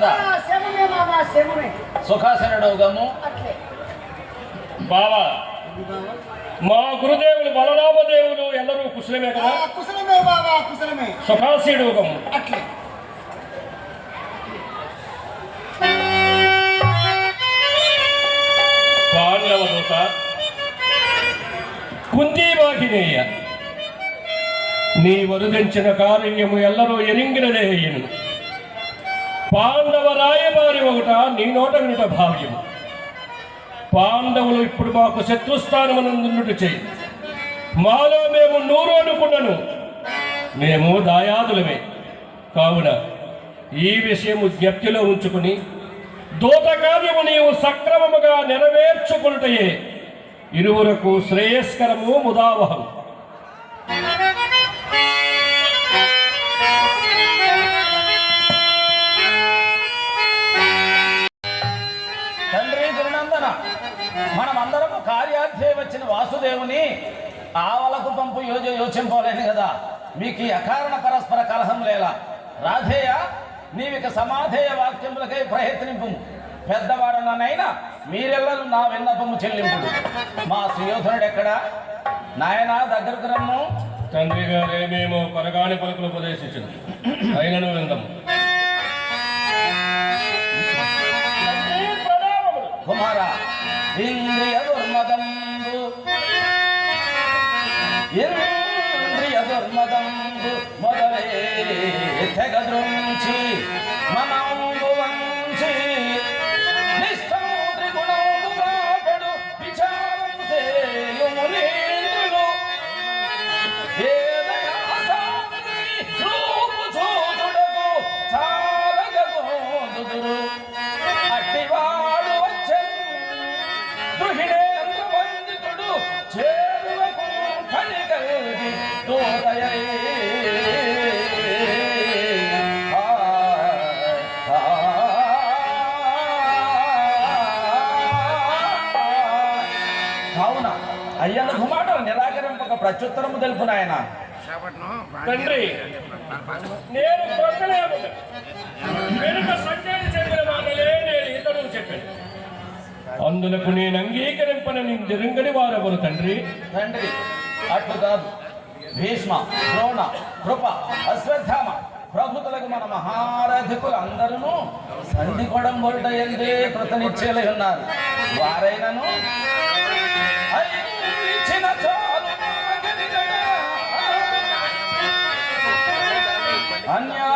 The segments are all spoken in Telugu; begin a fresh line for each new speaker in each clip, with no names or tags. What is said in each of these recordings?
క్షేమమే కదా
ఆ, శమమే మామ శమమే
సుఖాసనుడోగము
అట్లే
బావా మా గురుదేవులు బలరామదేవులు ಎಲ್ಲರೂ కుశలమే
ఆ,
కదా
కుశలమే బాబా కుశలమే
సుఖాసీడుగము
అట్లే
పాండవ దూత కుంతీవాహినేయ నీ వరుదించిన కార్యము ఎల్లరూ ఎరింగినదే అయ్యను పాండవ రాయబారి ఒకట నీ నోట వినుట భావ్యము పాండవులు ఇప్పుడు మాకు శత్రుస్థానమునందున్నట్టు చేయి మాలో మేము నూరు అనుకున్నను మేము దాయాదులమే. కావున ఈ విషయము జ్ఞప్తిలో ఉంచుకుని దూత కార్యము నీవు సక్రమముగా నెరవేర్చుకున్నటయే ఇరువురకు శ్రేయస్కరము ముదావహం.
మనమందరము కార్యార్థే వచ్చిన వాసుదేవుని ఆవలకు పంపు యోజ యోచింపలేను కదా. మీకు ఈ అకారణ పరస్పర కలహం లేలా. రాధేయ నీవిక సమాధేయ వాక్యములకై ప్రయత్నింపు. పెద్దవాడనైనా మీరెల్లరూ నా విన్నపము చెల్లింపుడు మా సుయోధనుడు ఎక్కడా నాయనా దగ్గరకు రమ్ము.
తండ్రి గారే మేము పరగాని పలుకులు ఉపదేశించదు అయినను విందము.
కుమార ఇంద్రియ దుర్మదంబు ఇంద్రియ దుర్మదంబు మొదలే తెగదు. కావున అయ్యన్న గుమాటలు నిరాకరింపక ప్రత్యుత్తరము తెలుపు నాయన.
తండ్రి నేను ప్రక్కలేము వెనుక సంజయ్ చెప్పిన మాటలే నేను ఇతడు చెప్పాను. అందులకు నేను అంగీకరింపనని నిరుంగని వారెవరు తండ్రి?
తండ్రి అట్లు కాదు. భీష్మ ద్రోణ కృప అశ్వత్థామ ప్రభుతులకు మన మహారథికులు అందరూ సంధి కొడంబొరుట ఎందే కృతనిచ్చేలై ఉన్నారు. వారైనను
అన్యా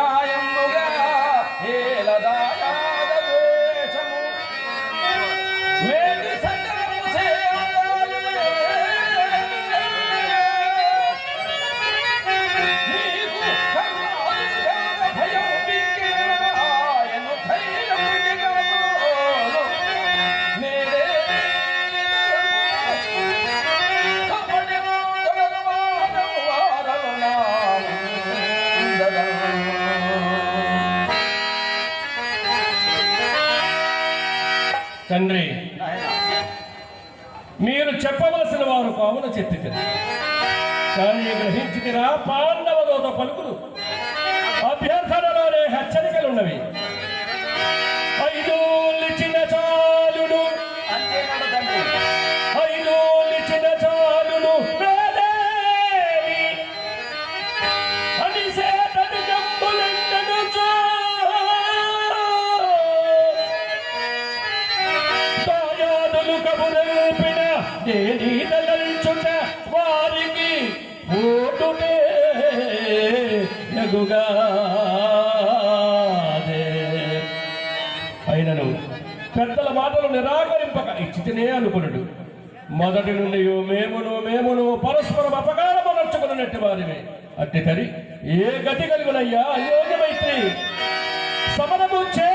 దేనీదలంచుట వారికి ఓటుటే అయినను పెద్దల మాటలు నిరాకరింపక ఇచ్చితేనే అనుకున్నాడు మొదటి నుండి మేమును మేమును పరస్పరం అపకారము నచ్చుకున్నట్టు వారిమే. అట్టి తరి ఏ గతి కలుగునయ్యా? అయోగ్యమైత్రి సమరము చే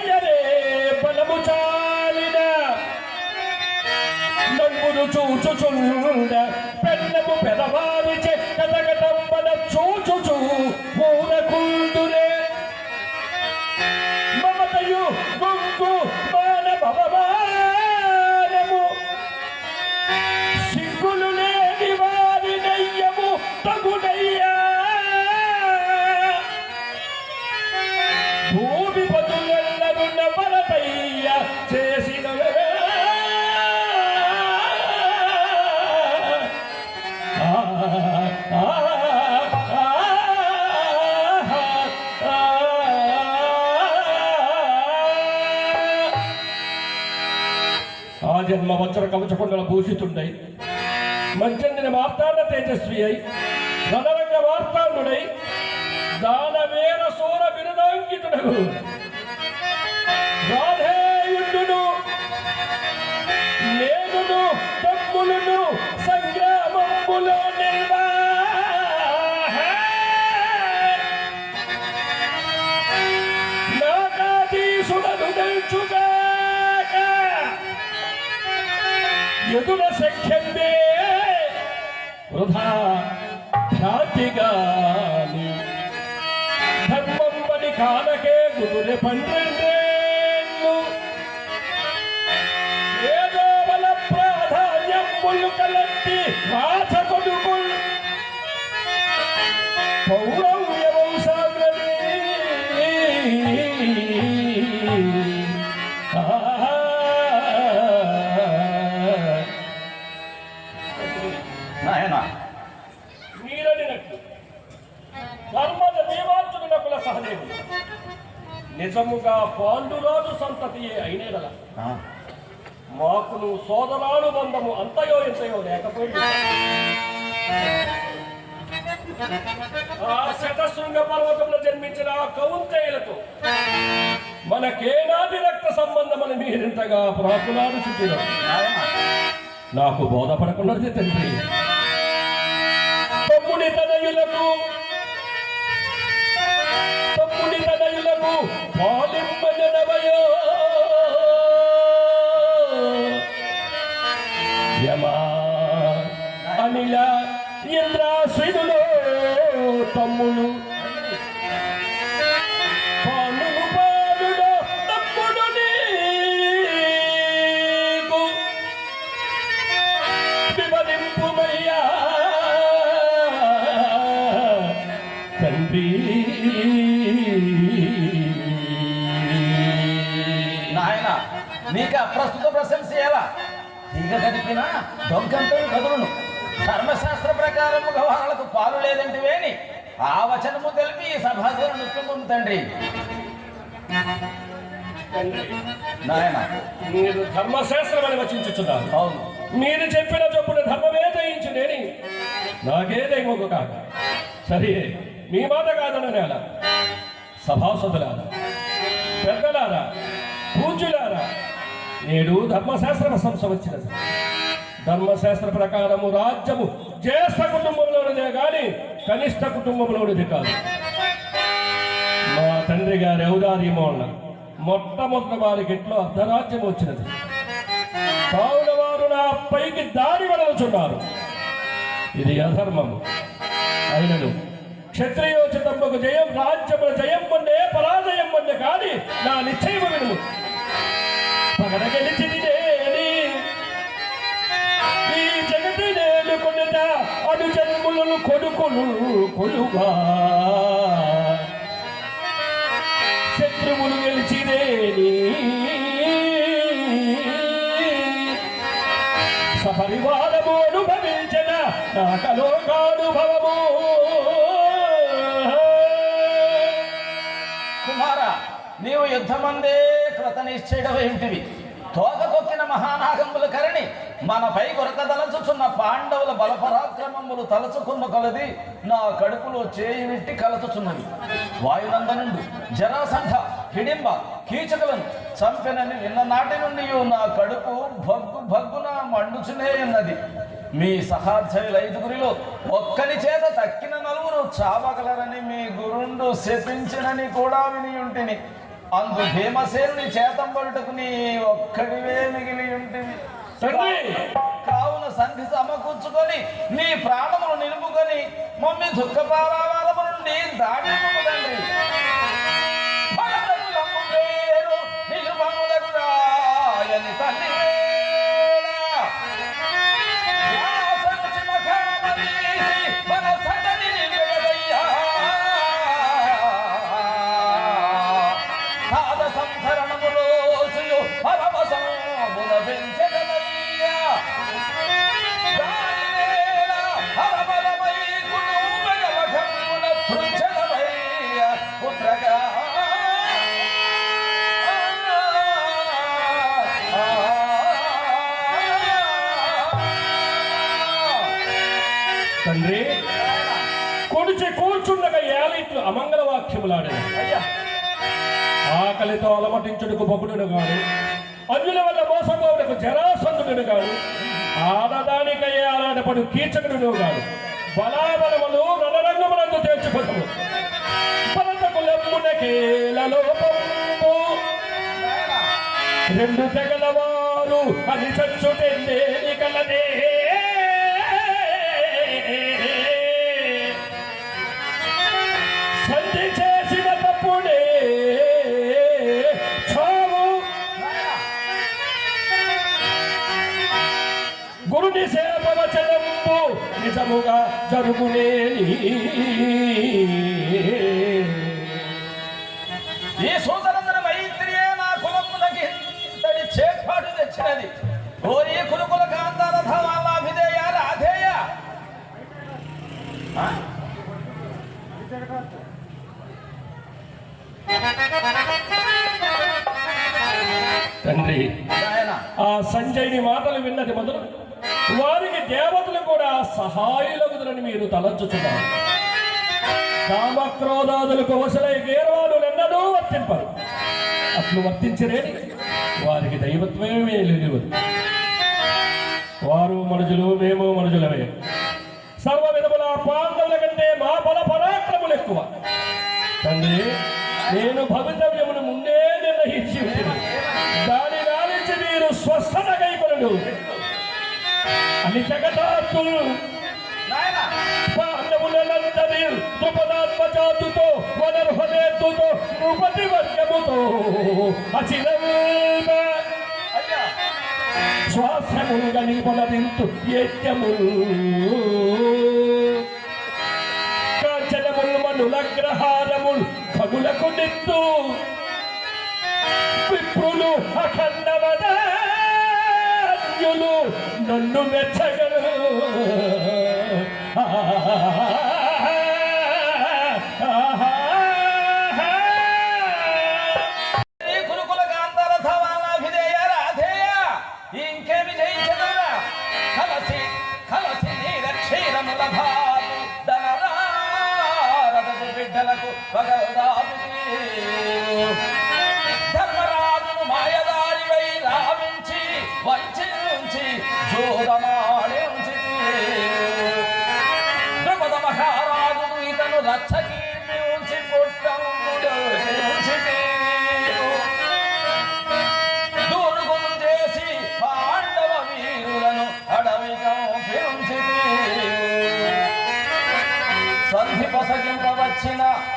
నన్నును చూచుచుండ పెన్నము పెదవారి కథకటంబన చూచుచు ఊరకుందురే మమతయు గుంపు మాన భవమానము సిగ్గులు లేని వారి నయ్యము తగులు వజ్ర కవచకుండల భూషితుండై మంచందిన మార్తాండ తేజస్వి అయి రణరంగ వార్తాండుడై దానవేర సూర బిరుదాంకితుడు ఎదుర సఖ్యందే వృధా ఖ్యాతిగాని ధర్మం పని కాలకే గురుని పన్నెండేళ్ళు నిజముగా పాండురాజు సంతతియే అయినేదల మాకును సోదరాలు బంధము అంతయో ఎంతయో లేకపోయింది ఆ శతశృంగ పర్వతంలో జన్మించిన ఆ కౌంతేయులతో మనకేనాది రక్త సంబంధమని మీరింతగా ప్రాకులాడు చుట్టిన. నాకు బోధపడకున్నది తండ్రి. తమ్ముడి తనయులకు తనయులకు
కదిపినా దొంగంతో కదులును. ధర్మశాస్త్ర ప్రకారముగా వాళ్ళకు పాలు లేదంటివేని ఆ వచనము తెలిపి ఈ సభాసను నృత్యం తండ్రి నాయన.
మీరు ధర్మశాస్త్రం అని వచించుచున్నారు.
అవును.
మీరు చెప్పిన చొప్పున ధర్మమే జయించు నేని. నాకే దైవము కాక. సరే మీ మాట కాదనని అలా సభాసదులారా పెద్దలారా పూజ్యులారా నేడు ధర్మశాస్త్ర ప్రశంస వచ్చినది. ధర్మశాస్త్ర ప్రకారము రాజ్యము జ్యేష్ఠ కుటుంబంలోనిదే కానీ కనిష్ట కుటుంబంలోనిది కాదు. మా తండ్రి గారి ఔదార్యమోళ్ళ మొట్టమొదటి వారికి ఎట్లో అర్ధరాజ్యం వచ్చినది. కావున వారు నా పైకి దారి వదలుచున్నారు. ఇది అధర్మము. అయినను క్షత్రియోచితమ్మకు జయం రాజ్యముల జయం పొందే పరాజయం పొందే కాని నా నిశ్చయము విను. పగడ నేను అడు జన్ములను కొడుకులు కొలువా శత్రువులు గెలిచిదేని సపరివారము అనుభవించిన నాకలోకానుభవము
కుమార నీవు యుద్ధమందే కృత నిశ్చయడం ఉంటివి తోక కొక్కిన మహానాగముల కరణి మనపై కొరక తలచుచున్న పాండవుల బలపరాక్రమములు తలచుకున్న కొలది నా కడుపులో చేయి విట్టి కలచుచున్నది వాయునందనుండు జరాసంధ హిడింబ కీచకులను చంపెనని నిన్న నాటి నుండి నా కడుపు భగ్గు భగ్గున మండుచునే ఉన్నది. మీ సహాధ్యాయుల ఐదుగురిలో ఒక్కని చేత తక్కిన నలుగురు చావగలరని మీ గురుండు శపించినని కూడా విని ఉంటిని అందు భీమసేనుని చేతంబడుటకు నీ ఒక్కడివే మిగిలి ఉంటివి
తండ్రి!
కావున సంధి సమకూర్చుకొని నీ ప్రాణమును నిలుపుకొని మమ్మీ దుఃఖపారావాలము నుండి దాడి తండ్రి
అమంగళ ఆకలితో అలమటించుడుకు బకుడును గాను అన్యుల వల్ల మోసపోవుటకు జరాసందుడును గాను ఆడదానికయ్యే ఆరాటపడు కీచకుడును గాను బలాబలములు రణరంగమునందు తేల్చుకొనము భరతకు లెమ్మునకేలలోపము రెండు తెగల వారు అని చచ్చుటెందేని కలదే జరుగునేని
ఈ మైత్రియే నా కులములకి ఇంతటి చేపాటు తెచ్చినది. ఓరి కులుకుల కాంతాల ధవాలాభిధేయ రాధేయ?
తండ్రి ఆ సంజయ్ని మాటలు విన్నది మొదలు వారికి దేవతలు కూడా సహాయులగుదరని మీరు తలంచుచున్నారు. కామక్రోధాదులకు వసలై గేరవాడు ఎన్నడూ వర్తింపరు. అట్లు వర్తించరేని వారికి దైవత్వమే లేదు వారు మనుషులు మేము మనుషులమే సర్వ విధముల పాండవుల కంటే మా బల పరాక్రములు ఎక్కువ. తండ్రి నేను భవితవ్యమును ముందే నిర్ణయించి దాని నాలించి మీరు స్వస్థత కైకొనడు. అని జగదాత్ములు
నాయనా
పాండవులందరి ద్రుపదాత్మజాతుతో వనర్హనేతుతో నృపతి వర్గముతో అచిరంబ
అయ్యా
శ్వాసములుగని పొలరింతు యజ్ఞము కాంచనములు మనులగ్రహారములు కనులకు నిత్తు విప్రులు అఖండవదాన్యులు నన్ను మెచ్చగలు
亲爱。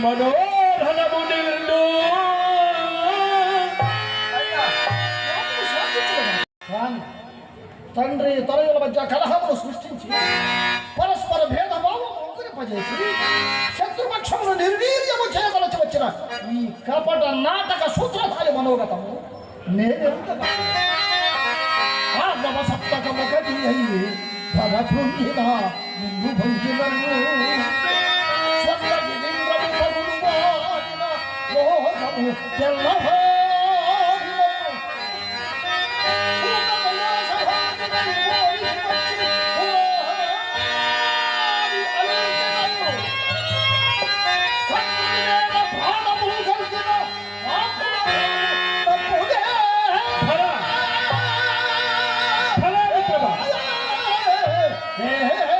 నీ
నిండు
తండ్రి తనయుల మధ్య కలహమును సృష్టించి పరస్పర భేదభావం అంకురింపజేసి శత్రుపక్షమును నిర్వీర్యము చేయదలచి వచ్చిన ఈ కపట నాటక సూత్రధారి మనోగతము నేను సప్తకము కది అయి ధర నిన్ను భంగినను Hey, hey, hey.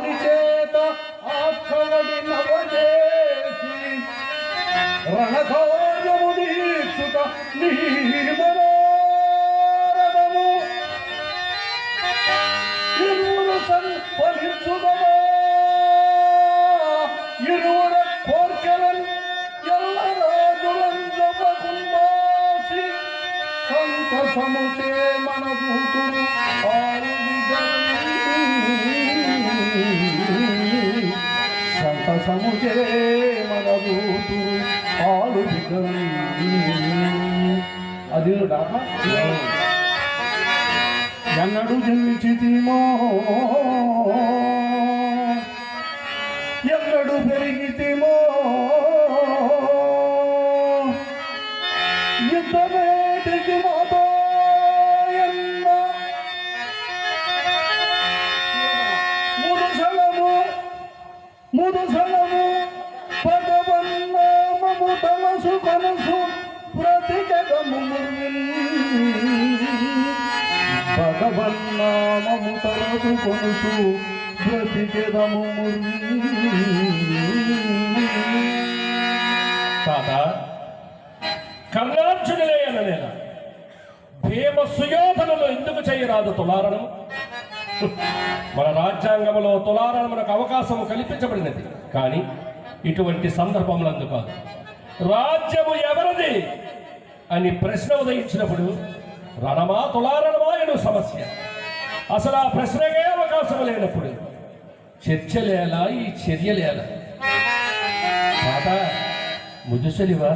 వాని చేత ఆక్కవడి నవజేసి రణకార్యము దీక్షుక నీ అది డాక్టర్ ఎన్నడు జన్మించితిమో ఎన్నడు పెరిగితిమో యుద్ధమేటికి మాతో ఎన్న మురుసలము మురుసలము భగవన్నామము తలసు కొనుసు బ్రతికెదము
తాత కర్ణార్జునులే నేను భీమ సుయోధనలు ఎందుకు చేయరాదు తులారణం మన రాజ్యాంగంలో తులారణమునకు అవకాశం కల్పించబడినది. కానీ ఇటువంటి సందర్భములందు కాదు. రాజ్యము ఎవరిది? అని ప్రశ్న ఉదయించినప్పుడు రణమా తులారణమా ఎను సమస్య. అసలు ఆ ప్రశ్నకే అవకాశం లేనప్పుడు చర్చలేలా ఈ చర్యలేలా. తాత ముదుసలివా?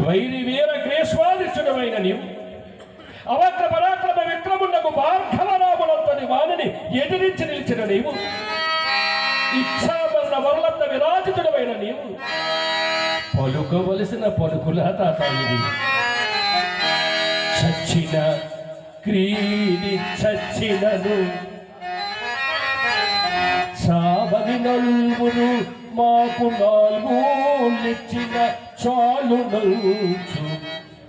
వైరి వీర గ్రేష్వాదిత్యుడమైన నీవు. అవక్ర పరాక్రమ విక్రముండకు భార్గవరాములంతని వాణిని ఎదిరించి నిలిచిన నీవు? ఇచ్చామన్న వరలంత విరాజితుడమైన నీవు. పలుకోవలసిన పలుకుల తాత ఇది చచ్చిన క్రీడి చచ్చినను చావని నలుగురు మాకు నాలుగులిచ్చిన చాలు నలుచు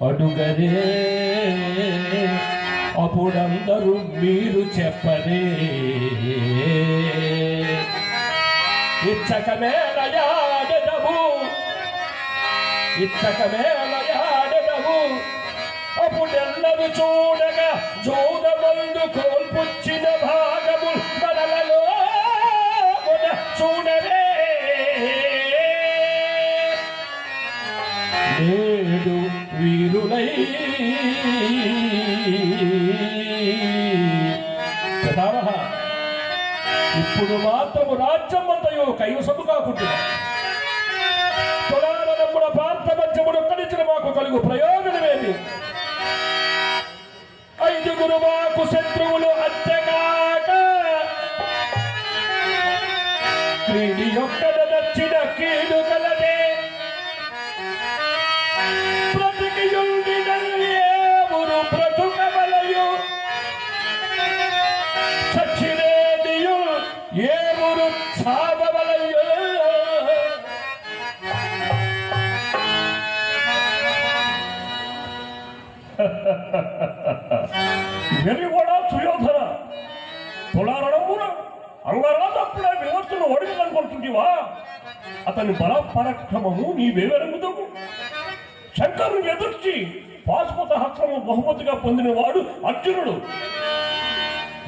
అడుగరే అప్పుడందరూ మీరు చెప్పరే ఇచ్చకమేలయాడెదము ఇచ్చకమేలయాడెదము అప్పుడెల్లవి చూడగా జోదమందు కోల్పుచ్చిన భాగము మనలలో కొన నేడు వీరులై ఇప్పుడు మాత్రము రాజ్యం రాజ్యమంతయు కైవసము కాకుండా పురాణముల పార్థమధ్యముడు ఒక్కడించిన మాకు కలుగు ప్రయోజనమేది ఐదుగురు మాకు శత్రువులు అంతే అంగరాజప్పుడే విమర్శను ఓడించాలనుకుంటుంటివా అతని బల పరాక్రమము నీవేవెరుగుదము శంకరుని ఎదుర్చి పాశుపత హస్త్రము బహుమతిగా పొందినవాడు అర్జునుడు.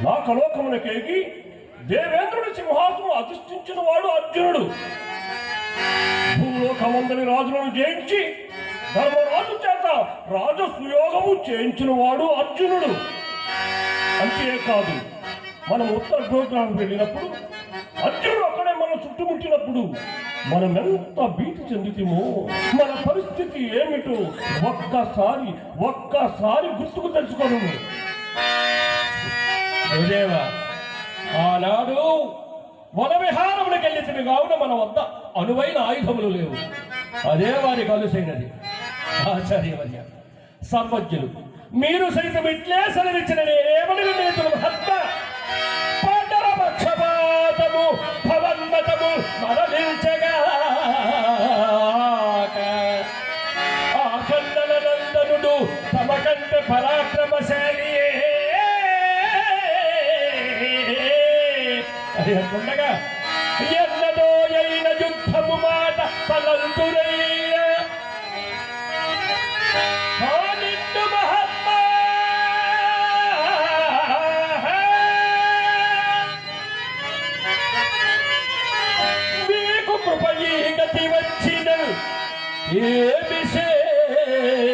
లోకలోకమునకేగి దేవేంద్రుడి సింహాసనం అధిష్ఠించిన వాడు అర్జునుడు. భూలోకమందరి రాజులను జయించి ధర్మరాజు చేత రాజసుయోగము చేయించిన వాడు అర్జునుడు. అంతేకాదు మనం ఉత్తర గోగ్రహం వెళ్ళినప్పుడు అర్జునుడు అక్కడే మనం చుట్టుముట్టినప్పుడు మనం ఎంత భీతి చెందుతామో మన పరిస్థితి ఏమిటో ఒక్కసారి ఒక్కసారి గుర్తుకు తెచ్చుకోను. గురుదేవ ఆనాడు వన విహారములకు కావున మన వద్ద అనువైన ఆయుధములు లేవు. అదే వారి కలుసైనది. ఆచార్యవర్య సర్వజ్ఞులు మీరు సైతం ఇట్లే సెలవిచ్చిన ఏమి చేయుదు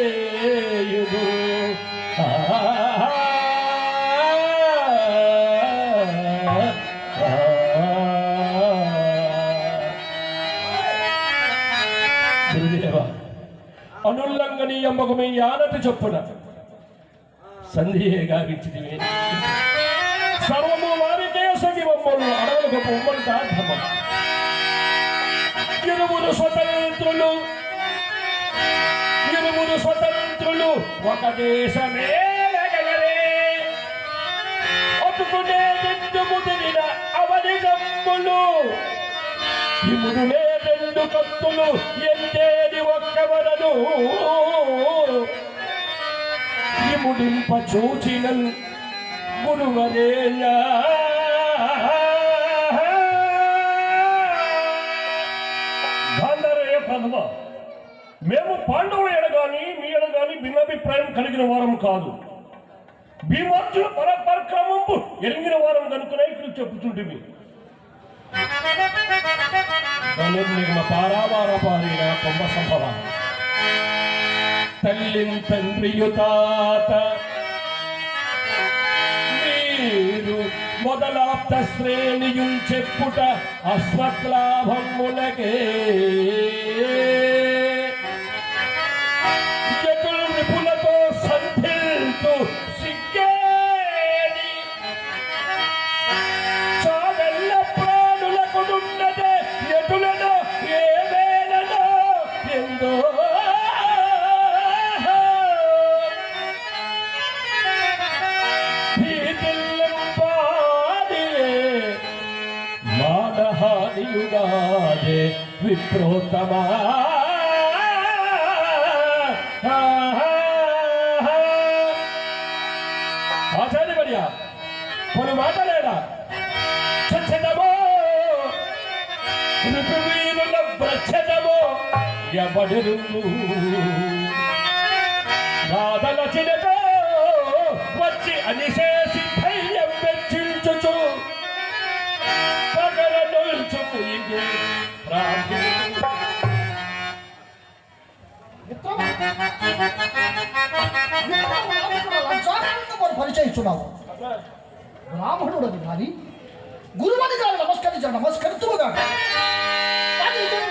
అనుల్లంఘనీయమ్మకు మీ ఆనతి చొప్పున సంధ్యే గావించితివే సర్వము వారికే సగి అడవులకు బొమ్మలు ధర్మం ఇరువురు స్వతంత్రులు ఇరువురు స్వతంత్రులు ఒక దేశమే లగలరే అతుకునే ముదిరిన అవని జమ్ములు. ఇముడులే రెండు కత్తులు ఎందేది ఒక్కవరను ఇముడింప చూచిన గురువరేణ్యా. గాంధారయ్య ప్రథమ మేము పాండవుల అభిప్రాయం కలిగిన వారం కాదు. భీమార్జున పరపరక్రమంపు ఎరిగిన వారం కనుక ఇక్కడ చెప్పుచుంటివి నిర్మ పారావార పారిన కొంబ సంభవ. తల్లిం తండ్రియుతాత మీరు మొదలాప్త శ్రేణియుం చెప్పుట అశ్వత్లాభములకే విప్రోతమా కొన్ని మాటలేడా చచ్చదమో ఋతువీరుల వ్రచ్చదమో ఎవడెరు
పరిచయిస్తున్నావు బ్రాహ్మణుడు కానీ గురువని గారు నమస్కరించాడు నమస్కరిస్తుగా కోపింపవలదు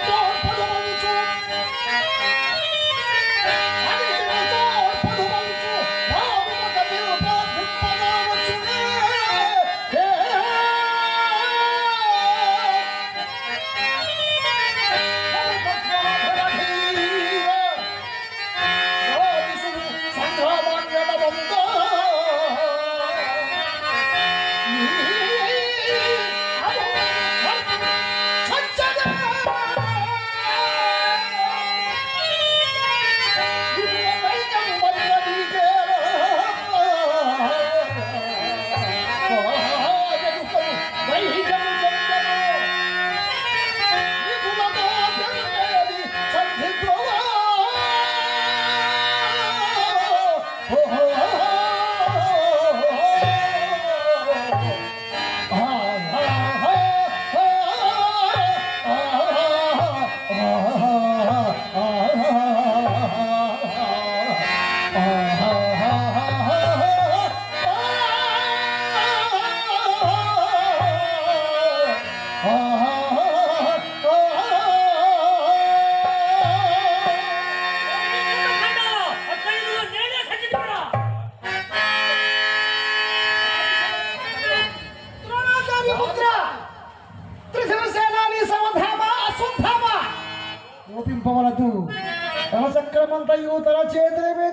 ও তারা চেয়ে দেবে।